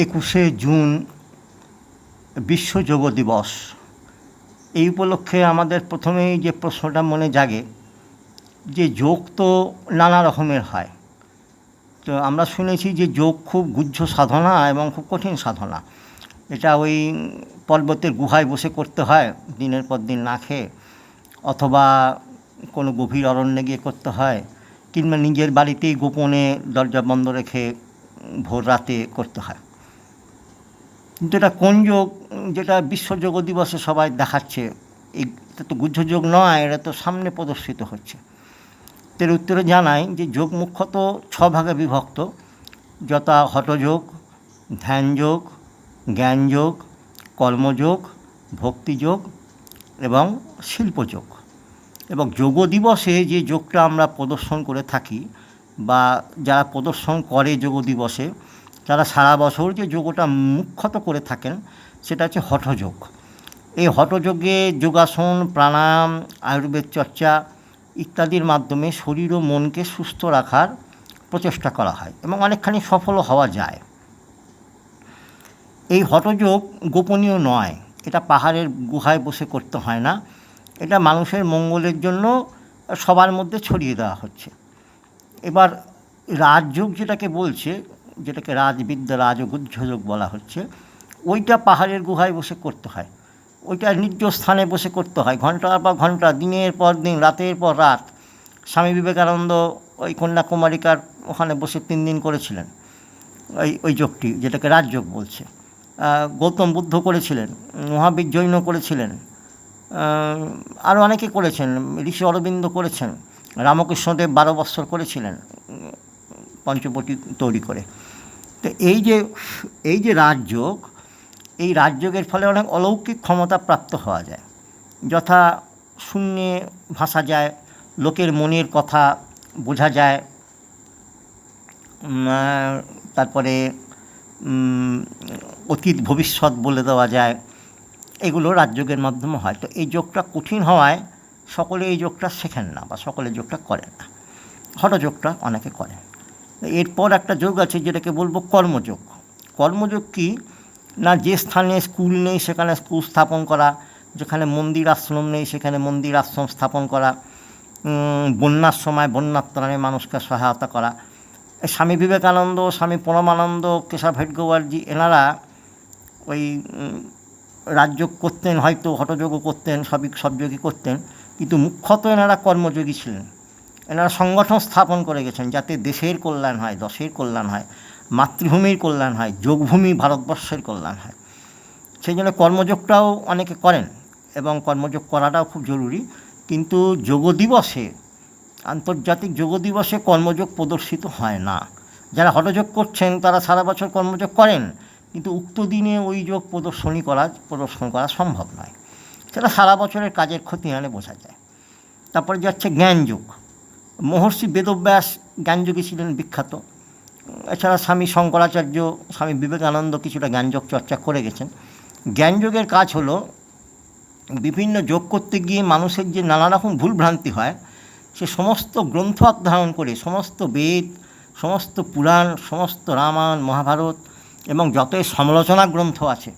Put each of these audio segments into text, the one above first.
একুশে জুন বিশ্ব যোগ দিবস। এই উপলক্ষে আমাদের প্রথমেই যে প্রশ্নটা মনে জাগে, যে যোগ তো নানা রকমের হয়। তো আমরা শুনেছি যে যোগ খুব গুহ্য সাধনা এবং খুব কঠিন সাধনা। এটা ওই পর্বতের গুহায় বসে করতে হয়, দিনের পর দিন না খেয়ে, অথবা কোনো গভীর অরণ্যে গিয়ে করতে হয়, কিংবা নিজের বাড়িতেই গোপনে দরজা বন্ধ রেখে ভোর রাতে করতে হয়। কিন্তু এটা কোন যোগ? যেটা বিশ্ব যোগ দিবসে সবাই দেখাচ্ছে, এই এটা তো গুহ্য যোগ নয়, এটা তো সামনে প্রদর্শিত হচ্ছে। এর উত্তরে জানাই যে যোগ মুখ্যত ছ ভাগে বিভক্ত, যথা হঠযোগ ধ্যানযোগ জ্ঞানযোগ কর্মযোগ ভক্তিযোগ এবং শিল্পযোগ এবং যোগ দিবসে যে যোগটা আমরা প্রদর্শন করে থাকি বা যারা প্রদর্শন করে যোগ দিবসে তারা সারা বছর যে যোগটা মুখ্যত করে থাকেন, সেটা হচ্ছে হঠযোগ। এই হঠযোগে যোগাসন, প্রাণায়াম, আয়ুর্বেদ চর্চা ইত্যাদির মাধ্যমে শরীর ও মনকে সুস্থ রাখার প্রচেষ্টা করা হয় এবং অনেকখানি সফলও হওয়া যায়। এই হঠযোগ গোপনীয় নয়, এটা পাহাড়ের গুহায় বসে করতে হয় না, এটা মানুষের মঙ্গলের জন্য সবার মধ্যে ছড়িয়ে দেওয়া হচ্ছে। এবার রাজযোগ যেটাকে বলছে যেটাকে রাজবিদ্যা রাজগুহ্যযোগ বলা হচ্ছে, ওইটা পাহাড়ের গুহায় বসে করতে হয়। ওইটা নির্জ স্থানে বসে করতে হয়। ঘণ্টার পর ঘণ্টা, দিনের পর দিন, রাতের পর রাত। স্বামী বিবেকানন্দ ওই কন্যাকুমারিকার ওখানে বসে তিন দিন করেছিলেন, ওই ওই যোগটি, যেটাকে রাজযোগ বলছে। গৌতম বুদ্ধ করেছিলেন, মহাবীর জৈন করেছিলেন আরও অনেকে করেছেন। ঋষি অরবিন্দ করেছেন, রামকৃষ্ণদেব বারো বৎসর করেছিলেন। পঞ্চবটি তৈরি করে। তো এই যে এই যে রাজযোগ, এই রাজযোগের ফলে অনেক অলৌকিক ক্ষমতা প্রাপ্ত হওয়া যায়। যথা শূন্যে ভাসা যায়, লোকের মনের কথা বোঝা যায় তারপরে অতীত, ভবিষ্যৎ বলে দেওয়া যায়, এগুলো রাজযোগের মাধ্যমে হয়। তো এই যোগটা কঠিন হওয়ায় সকলে এই যোগটা শেখেন না বা সকলে যোগটা করেন না। হঠযোগটা অনেকে করেন। এরপর একটা যোগ আছে যেটাকে বলব কর্মযোগ। কর্মযোগ কি? না, যে স্থানে স্কুল নেই, সেখানে স্কুল স্থাপন করা, যেখানে মন্দির আশ্রম নেই, সেখানে মন্দির আশ্রম স্থাপন করা বন্যার সময় বন্যার ত্রাণে মানুষকে সহায়তা করা। স্বামী বিবেকানন্দ, স্বামী পরমানন্দ, কেশব হেডগোয়ারজি এনারা ওই রাজযোগ করতেন, হয়তো হঠযোগও করতেন, সবই সব যোগই করতেন, কিন্তু মুখ্যত এনারা কর্মযোগী ছিলেন। এনারা সংগঠন স্থাপন করে গেছেন যাতে দেশের কল্যাণ হয়, দশের কল্যাণ হয়, মাতৃভূমির কল্যাণ হয়, যোগভূমি ভারতবর্ষের কল্যাণ হয়। সেই জন্য কর্মযোগটাও অনেকে করেন এবং কর্মযোগ করাটাও খুব জরুরি। কিন্তু যোগ দিবসে আন্তর্জাতিক যোগ দিবসে কর্মযোগ প্রদর্শিত হয় না। যারা হঠযোগ করছেন, তারা সারা বছর কর্মযোগ করেন, কিন্তু উক্ত দিনে ওই যোগ প্রদর্শনী করা, প্রদর্শন করা সম্ভব নয়। সেটা সারা বছরের কাজের খতিয়ানে বোঝা যায়। তারপরে যাচ্ছে জ্ঞানযোগ। মহর্ষি বেদব্যাস জ্ঞানযোগী ছিলেন বিখ্যাত। এছাড়া স্বামী শঙ্করাচার্য, স্বামী বিবেকানন্দ কিছুটা জ্ঞানযোগ চর্চা করে গেছেন। জ্ঞানযোগের কাজ হলো বিভিন্ন যোগ করতে গিয়ে মানুষের যে নানা রকম ভুলভ্রান্তি হয়, সে সমস্ত গ্রন্থ ধারণ করে, সমস্ত বেদ, সমস্ত পুরাণ, সমস্ত রামায়ণ, মহাভারত এবং যতই সমালোচনা গ্রন্থ আছে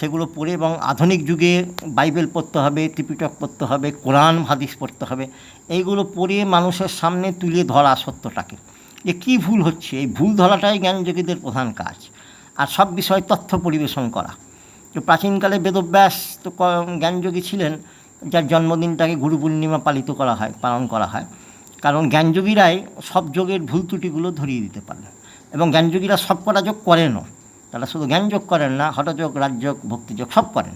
সেগুলো পড়ে এবং আধুনিক যুগে বাইবেল পড়তে হবে, ত্রিপিটক পড়তে হবে, কোরআন, হাদিস পড়তে হবে, এইগুলো পড়ে মানুষের সামনে তুলে ধরা সত্যটাকে। যে কী ভুল হচ্ছে? এই ভুল ধরাটাই জ্ঞানযোগীদের প্রধান কাজ। আর সব বিষয়ে তথ্য পরিবেশন করা। তো প্রাচীনকালে বেদব্যাস তো জ্ঞানযোগী ছিলেন, যার জন্মদিনটাকে গুরু পূর্ণিমা পালিত করা হয়, পালন করা হয়। কারণ জ্ঞানযোগীরাই সব যোগের ভুল ত্রুটিগুলো ধরিয়ে দিতে পারেন। এবং জ্ঞানযোগীরা সব কটা যোগ করেনও। তারা শুধু জ্ঞানযোগ করেন না, হঠযোগ, রাজযোগ, ভক্তিযোগ সব করেন।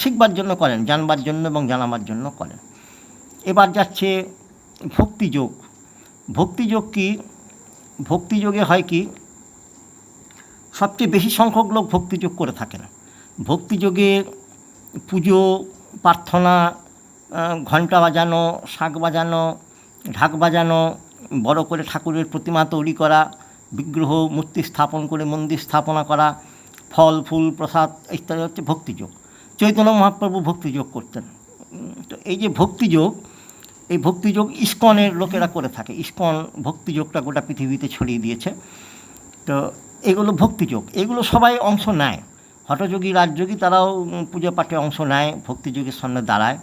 শিখবার জন্য করেন, জানবার জন্য এবং জানাবার জন্য করেন। এবার যাচ্ছে ভক্তিযোগ। ভক্তিযোগ কি? ভক্তিযোগে হয় কি? সবচেয়ে বেশি সংখ্যক লোক ভক্তিযোগ করে থাকেন। ভক্তিযোগে পুজো, প্রার্থনা ঘণ্টা বাজানো, শাঁখ বাজানো, ঢাক বাজানো, বড় করে ঠাকুরের প্রতিমা তৈরি করা বিগ্রহ, মূর্তি স্থাপন করে, মন্দির স্থাপনা করা, ফল, ফুল, প্রসাদ ইত্যাদি হচ্ছে ভক্তিযোগ। চৈতন্য মহাপ্রভু ভক্তিযোগ করতেন। তো এই যে ভক্তিযোগ, এই ভক্তিযোগ ইস্কনের লোকেরা করে থাকে। ইস্কন ভক্তিযোগটা গোটা পৃথিবীতে ছড়িয়ে দিয়েছে। তো এগুলো ভক্তিযোগ। এগুলো সবাই অংশ নেয়। হঠযোগী, রাজযোগী তারাও পুজো পাঠে অংশ নেয়, ভক্তিযোগের সামনে দাঁড়ায়।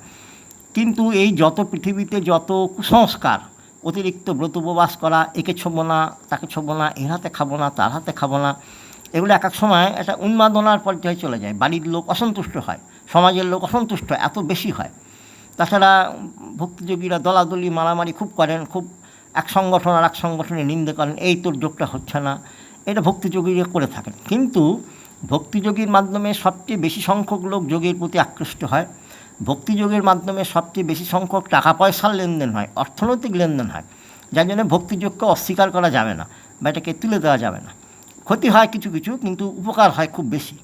কিন্তু এই যত পৃথিবীতে যত কুসংস্কার অতিরিক্ত ব্রত উপবাস করা, একে ছোবো না, তাকে ছোবো না, এর হাতে খাব না, তার হাতে খাব না, এগুলো এক এক সময় একটা উন্মাদনার পর্যায়ে চলে যায়। বাড়ির লোক অসন্তুষ্ট হয়, সমাজের লোক অসন্তুষ্ট হয়, এত বেশি হয়। তাছাড়া ভক্তিযোগীরা দলাদলি, মারামারি খুব করেন, খুব এক সংগঠন আর এক সংগঠনে নিন্দে করেন, এই তোর যোগটা হচ্ছে না। এটা ভক্তিযোগীরা করে থাকেন। কিন্তু ভক্তিযোগীর মাধ্যমে সবচেয়ে বেশি সংখ্যক লোক যোগের প্রতি আকৃষ্ট হয়। ভক্তিযোগের মাধ্যমে সবচেয়ে বেশি সংখ্যক টাকা পয়সার লেনদেন হয়, অর্থনৈতিক লেনদেন হয়। যার জন্য ভক্তিযোগকে অস্বীকার করা যাবে না বা এটাকে তুলে দেওয়া যাবে না। ক্ষতি হয় কিছু কিছু, কিন্তু উপকার হয় খুব বেশি।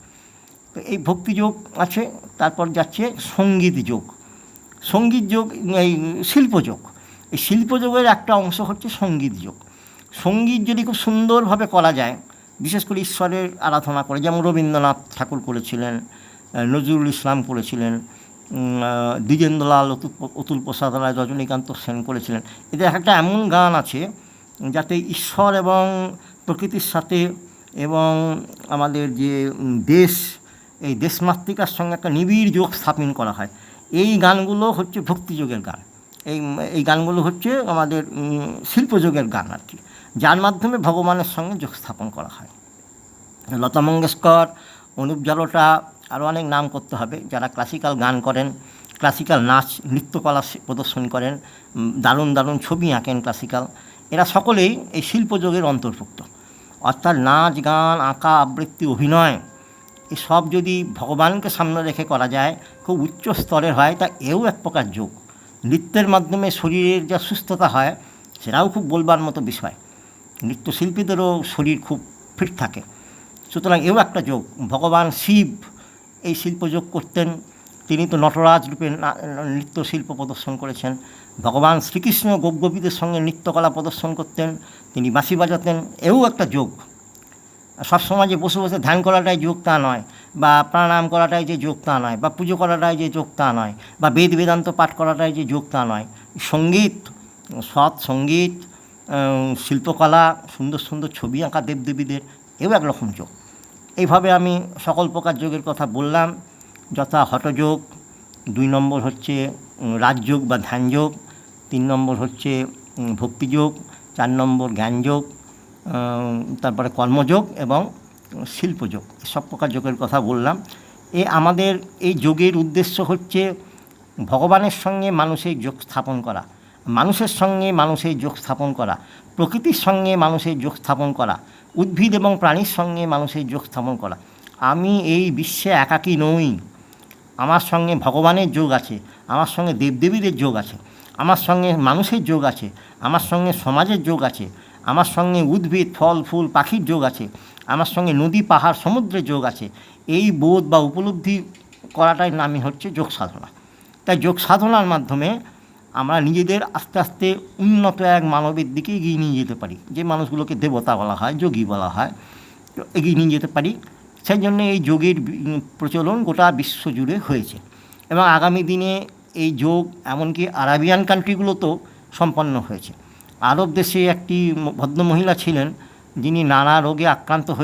তো এই ভক্তিযোগ আছে, তারপর যাচ্ছে সংগীত যোগ। সংগীত যোগ, এই শিল্পযোগ এই শিল্পযোগের একটা অংশ হচ্ছে সংগীত যোগ। সংগীত যদি খুব সুন্দরভাবে করা যায়, বিশেষ করে ঈশ্বরের আরাধনা করে, যেমন রবীন্দ্রনাথ ঠাকুর করেছিলেন নজরুল ইসলাম করেছিলেন দ্বিজেন্দ্রলাল অতুল অতুল প্রসাদ রায়, রজনীকান্ত সেন করেছিলেন। এদের একটা এমন গান আছে, যাতে ঈশ্বর এবং প্রকৃতির সাথে এবং আমাদের যে দেশ, এই দেশমাতৃকার সঙ্গে একটা নিবিড় যোগ স্থাপন করা হয়। এই গানগুলো হচ্ছে ভক্তিযোগের গান। এই এই গানগুলো হচ্ছে আমাদের শিল্পযোগের গান আর কি। যার মাধ্যমে ভগবানের সঙ্গে যোগ স্থাপন করা হয়। লতা মঙ্গেশকর, অনুপ জালোটা আরও অনেক নাম করতে হবে। যারা ক্লাসিক্যাল গান করেন ক্লাসিক্যাল নাচ, নৃত্যকলা প্রদর্শন করেন দারুণ দারুণ ছবি আঁকেন ক্লাসিক্যাল এরা সকলেই এই শিল্পযোগের অন্তর্ভুক্ত। অর্থাৎ নাচ, গান, আঁকা, আবৃত্তি, অভিনয়, এসব যদি ভগবানকে সামনে রেখে করা যায়, খুব উচ্চ স্তরের হয়, তা এও এক প্রকার যোগ। নৃত্যের মাধ্যমে শরীরের যা সুস্থতা হয়, সেটাও খুব বলবার মতো বিষয়। নৃত্যশিল্পীদেরও শরীর খুব ফিট থাকে। সুতরাং এও একটা যোগ। ভগবান শিব এই শিল্পযোগ করতেন। তিনি তো নটরাজ রূপে নৃত্য শিল্প প্রদর্শন করেছেন। ভগবান শ্রীকৃষ্ণ গোপগোপীদের সঙ্গে নৃত্যকলা প্রদর্শন করতেন। তিনি বাঁশি বাজাতেন। এও একটা যোগ। সব সমাজে বসে বসে ধ্যান করাটাই যোগ তা নয়, বা প্রাণায়াম করাটাই যে যোগ তা নয়, বা পুজো করাটাই যে যোগ তা নয়, বা বেদ বেদান্ত পাঠ করাটাই যে যোগ তা নয়। সংগীত, সৎ সংগীত শিল্পকলা, সুন্দর সুন্দর ছবি আঁকা দেবদেবীদের, এও একরকম যোগ। এইভাবে আমি সকল প্রকার যোগের কথা বললাম। যথা হঠযোগ, দুই নম্বর হচ্ছে রাজযোগ বা ধ্যানযোগ, তিন নম্বর হচ্ছে ভক্তিযোগ, চার নম্বর জ্ঞানযোগ তারপরে কর্মযোগ এবং শিল্পযোগ। সব প্রকার যোগের কথা বললাম। এ আমাদের এই যোগের উদ্দেশ্য হচ্ছে ভগবানের সঙ্গে মানুষের যোগ স্থাপন করা। মানুষের সঙ্গে মানুষের যোগ স্থাপন করা, প্রকৃতির সঙ্গে মানুষের যোগ স্থাপন করা, উদ্ভিদ এবং প্রাণীর সঙ্গে মানুষের যোগ স্থাপন করা। আমি এই বিশ্বে একাকী নই। আমার সঙ্গে ভগবানের যোগ আছে, আমার সঙ্গে দেবদেবীদের যোগ আছে, আমার সঙ্গে মানুষের যোগ আছে, আমার সঙ্গে সমাজের যোগ আছে, আমার সঙ্গে উদ্ভিদ, ফল, ফুল, পাখির যোগ আছে, আমার সঙ্গে নদী, পাহাড়, সমুদ্রের যোগ আছে। এই বোধ বা উপলব্ধি করাটাই নামই হচ্ছে যোগ সাধনা। তাই যোগ সাধনার মাধ্যমে আমরা নিজেদের আস্তে আস্তে উন্নত এক মানবের দিকে এগিয়ে নিয়ে যেতে পারি। যে মানুষগুলোকে দেবতা বলা হয়, যোগী বলা হয়, তো এগিয়ে নিয়ে যেতে পারি। সেই জন্য এই যোগের প্রচলন গোটা বিশ্ব জুড়ে হয়েছে। এবং আগামী দিনে এই যোগ এমনকি আরাবিয়ান কান্ট্রিগুলোতেও সম্পন্ন হয়েছে। আরব দেশে একটি ভদ্রমহিলা ছিলেন, যিনি নানা রোগে আক্রান্ত হয়ে